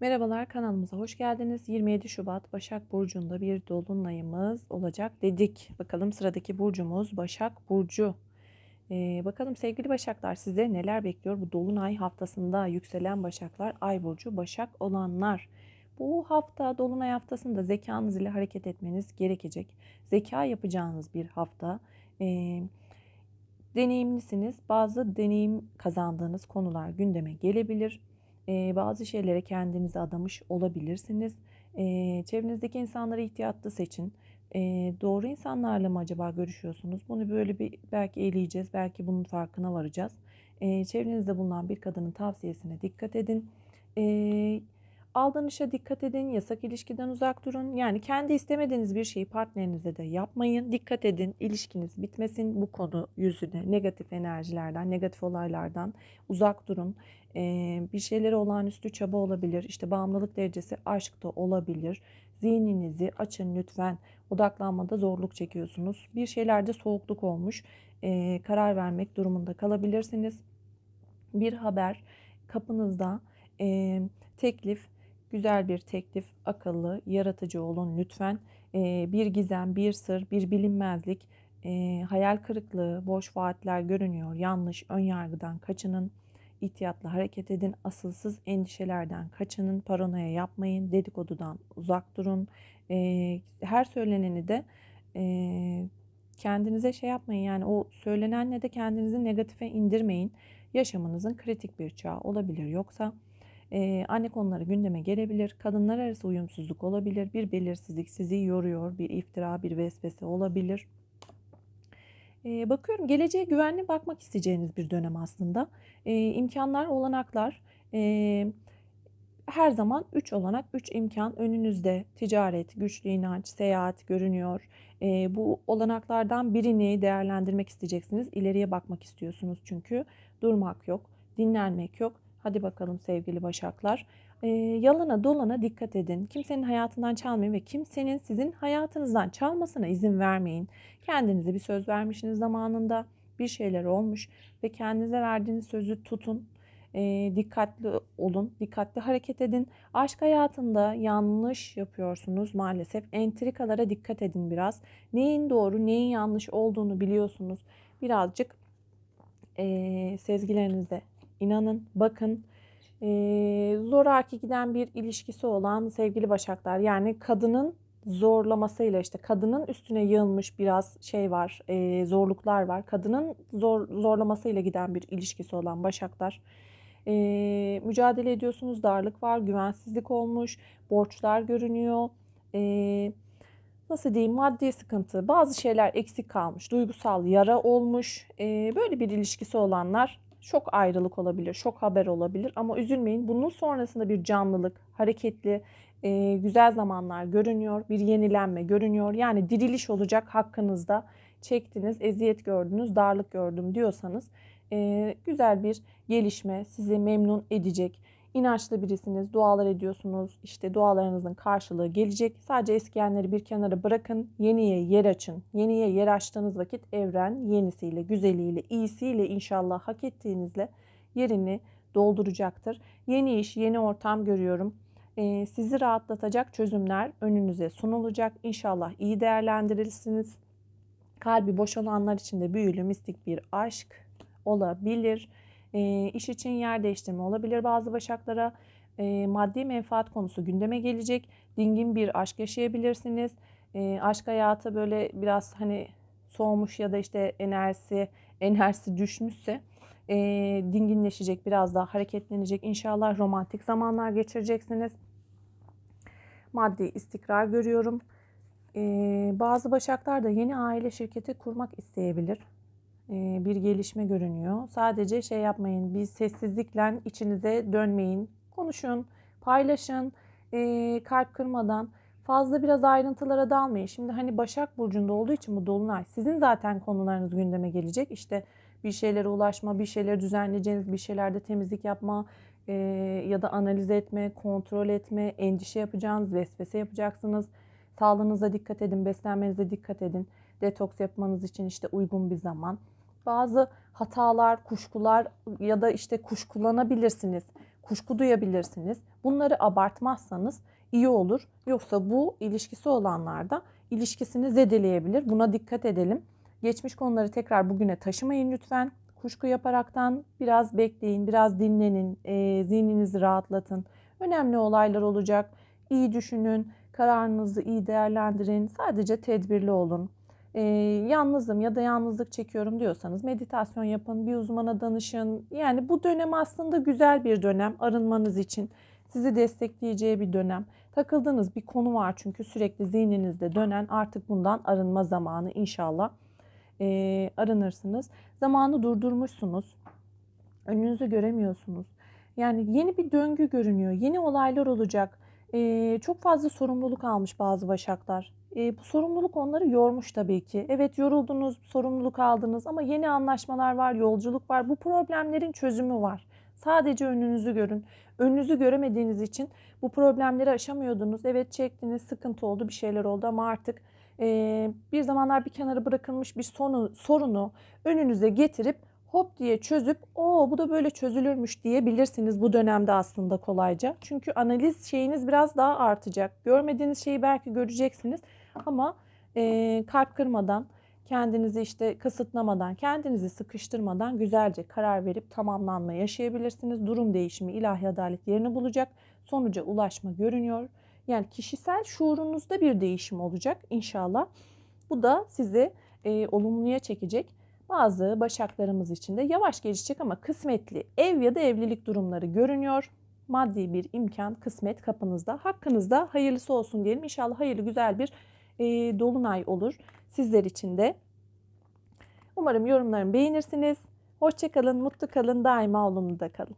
Merhabalar kanalımıza hoş geldiniz. 27 Şubat Başak Burcu'nda bir dolunayımız olacak dedik. Bakalım sıradaki burcumuz Başak Burcu. Ee, bakalım sevgili Başaklar sizleri neler bekliyor bu dolunay haftasında yükselen Başaklar Ay Burcu Başak olanlar. Bu hafta dolunay haftasında zekanız ile hareket etmeniz gerekecek. Zeka yapacağınız bir hafta. Ee, deneyimlisiniz. Bazı deneyim kazandığınız konular gündeme gelebilir e, bazı şeylere kendinizi adamış olabilirsiniz. E, çevrenizdeki insanları ihtiyatlı seçin. E, doğru insanlarla mı acaba görüşüyorsunuz? Bunu böyle bir belki eleyeceğiz, belki bunun farkına varacağız. E, çevrenizde bulunan bir kadının tavsiyesine dikkat edin. E, aldanışa dikkat edin, yasak ilişkiden uzak durun. Yani kendi istemediğiniz bir şeyi partnerinize de yapmayın. Dikkat edin, ilişkiniz bitmesin. Bu konu yüzüne negatif enerjilerden, negatif olaylardan uzak durun. Ee, bir şeylere olağanüstü çaba olabilir. İşte bağımlılık derecesi aşkta olabilir. Zihninizi açın lütfen. Odaklanmada zorluk çekiyorsunuz. Bir şeylerde soğukluk olmuş. Ee, karar vermek durumunda kalabilirsiniz. Bir haber kapınızda e, teklif, güzel bir teklif, akıllı, yaratıcı olun lütfen. Ee, bir gizem, bir sır, bir bilinmezlik, e, hayal kırıklığı, boş vaatler görünüyor. Yanlış, ön yargıdan kaçının ihtiyatlı hareket edin. Asılsız endişelerden kaçının. Paranoya yapmayın. Dedikodudan uzak durun. E, her söyleneni de e, kendinize şey yapmayın. Yani o söylenenle de kendinizi negatife indirmeyin. Yaşamınızın kritik bir çağı olabilir. Yoksa anne konuları gündeme gelebilir. Kadınlar arası uyumsuzluk olabilir. Bir belirsizlik sizi yoruyor. Bir iftira, bir vesvese olabilir. Bakıyorum geleceğe güvenli bakmak isteyeceğiniz bir dönem aslında. Ee, imkanlar, olanaklar e, her zaman 3 olanak, 3 imkan önünüzde. Ticaret, güçlü inanç, seyahat görünüyor. Ee, bu olanaklardan birini değerlendirmek isteyeceksiniz. İleriye bakmak istiyorsunuz çünkü durmak yok, dinlenmek yok. Hadi bakalım sevgili başaklar. E, yalana dolana dikkat edin. Kimsenin hayatından çalmayın ve kimsenin sizin hayatınızdan çalmasına izin vermeyin. Kendinize bir söz vermişsiniz zamanında. Bir şeyler olmuş ve kendinize verdiğiniz sözü tutun. E, dikkatli olun, dikkatli hareket edin. Aşk hayatında yanlış yapıyorsunuz maalesef. Entrikalara dikkat edin biraz. Neyin doğru, neyin yanlış olduğunu biliyorsunuz. Birazcık e, sezgilerinize inanın, bakın. E, zoraki giden bir ilişkisi olan sevgili başaklar. Yani kadının zorlamasıyla işte kadının üstüne yığılmış biraz şey var, e, zorluklar var. Kadının zor, zorlamasıyla giden bir ilişkisi olan başaklar. E, mücadele ediyorsunuz, darlık var, güvensizlik olmuş, borçlar görünüyor. E, nasıl diyeyim maddi sıkıntı, bazı şeyler eksik kalmış, duygusal yara olmuş. E, böyle bir ilişkisi olanlar çok ayrılık olabilir, çok haber olabilir ama üzülmeyin. Bunun sonrasında bir canlılık, hareketli, e, güzel zamanlar görünüyor, bir yenilenme görünüyor. Yani diriliş olacak hakkınızda. Çektiniz, eziyet gördünüz, darlık gördüm diyorsanız e, güzel bir gelişme sizi memnun edecek inançlı birisiniz, dualar ediyorsunuz. İşte dualarınızın karşılığı gelecek. Sadece eskiyenleri bir kenara bırakın. Yeniye yer açın. Yeniye yer açtığınız vakit evren yenisiyle, güzeliyle, iyisiyle inşallah hak ettiğinizle yerini dolduracaktır. Yeni iş, yeni ortam görüyorum. Ee, sizi rahatlatacak çözümler önünüze sunulacak. İnşallah iyi değerlendirirsiniz. Kalbi boş olanlar için de büyülü, mistik bir aşk olabilir. E, iş için yer değiştirme olabilir bazı başaklara. E, maddi menfaat konusu gündeme gelecek. Dingin bir aşk yaşayabilirsiniz. E, aşk hayatı böyle biraz hani soğumuş ya da işte enerjisi enerjisi düşmüşse e, dinginleşecek, biraz daha hareketlenecek. İnşallah romantik zamanlar geçireceksiniz. Maddi istikrar görüyorum. E, bazı başaklar da yeni aile şirketi kurmak isteyebilir bir gelişme görünüyor. Sadece şey yapmayın, bir sessizlikle içinize dönmeyin. Konuşun, paylaşın, kalp kırmadan. Fazla biraz ayrıntılara dalmayın. Şimdi hani Başak Burcu'nda olduğu için bu Dolunay sizin zaten konularınız gündeme gelecek. İşte bir şeylere ulaşma, bir şeyleri düzenleyeceğiniz, bir şeylerde temizlik yapma e, ya da analiz etme, kontrol etme, endişe yapacağınız, vesvese yapacaksınız. Sağlığınıza dikkat edin, beslenmenize dikkat edin. Detoks yapmanız için işte uygun bir zaman bazı hatalar, kuşkular ya da işte kuşkulanabilirsiniz. kuşku duyabilirsiniz. Bunları abartmazsanız iyi olur. Yoksa bu ilişkisi olanlarda ilişkisini zedeleyebilir. Buna dikkat edelim. Geçmiş konuları tekrar bugüne taşımayın lütfen. Kuşku yaparaktan biraz bekleyin, biraz dinlenin, e, zihninizi rahatlatın. Önemli olaylar olacak. İyi düşünün, kararınızı iyi değerlendirin. Sadece tedbirli olun. E, yalnızım ya da yalnızlık çekiyorum diyorsanız meditasyon yapın, bir uzmana danışın. Yani bu dönem aslında güzel bir dönem arınmanız için. Sizi destekleyeceği bir dönem. Takıldığınız bir konu var çünkü sürekli zihninizde dönen artık bundan arınma zamanı inşallah e, arınırsınız. Zamanı durdurmuşsunuz. Önünüzü göremiyorsunuz. Yani yeni bir döngü görünüyor. Yeni olaylar olacak. E, çok fazla sorumluluk almış bazı başaklar. E, bu sorumluluk onları yormuş tabii ki. Evet yoruldunuz, sorumluluk aldınız ama yeni anlaşmalar var, yolculuk var. Bu problemlerin çözümü var. Sadece önünüzü görün. Önünüzü göremediğiniz için bu problemleri aşamıyordunuz. Evet çektiniz, sıkıntı oldu, bir şeyler oldu ama artık e, bir zamanlar bir kenara bırakılmış bir sonu, sorunu önünüze getirip hop diye çözüp o bu da böyle çözülürmüş diyebilirsiniz bu dönemde aslında kolayca. Çünkü analiz şeyiniz biraz daha artacak. Görmediğiniz şeyi belki göreceksiniz ama e, kalp kırmadan, kendinizi işte kısıtlamadan, kendinizi sıkıştırmadan güzelce karar verip tamamlanma yaşayabilirsiniz. Durum değişimi ilahi adalet yerini bulacak. Sonuca ulaşma görünüyor. Yani kişisel şuurunuzda bir değişim olacak inşallah. Bu da sizi e, olumluya çekecek. Bazı başaklarımız için de yavaş gelişecek ama kısmetli ev ya da evlilik durumları görünüyor. Maddi bir imkan, kısmet kapınızda. Hakkınızda hayırlısı olsun diyelim. İnşallah hayırlı güzel bir e, dolunay olur sizler için de. Umarım yorumlarımı beğenirsiniz. Hoşçakalın, mutlu kalın, daima olumlu da kalın.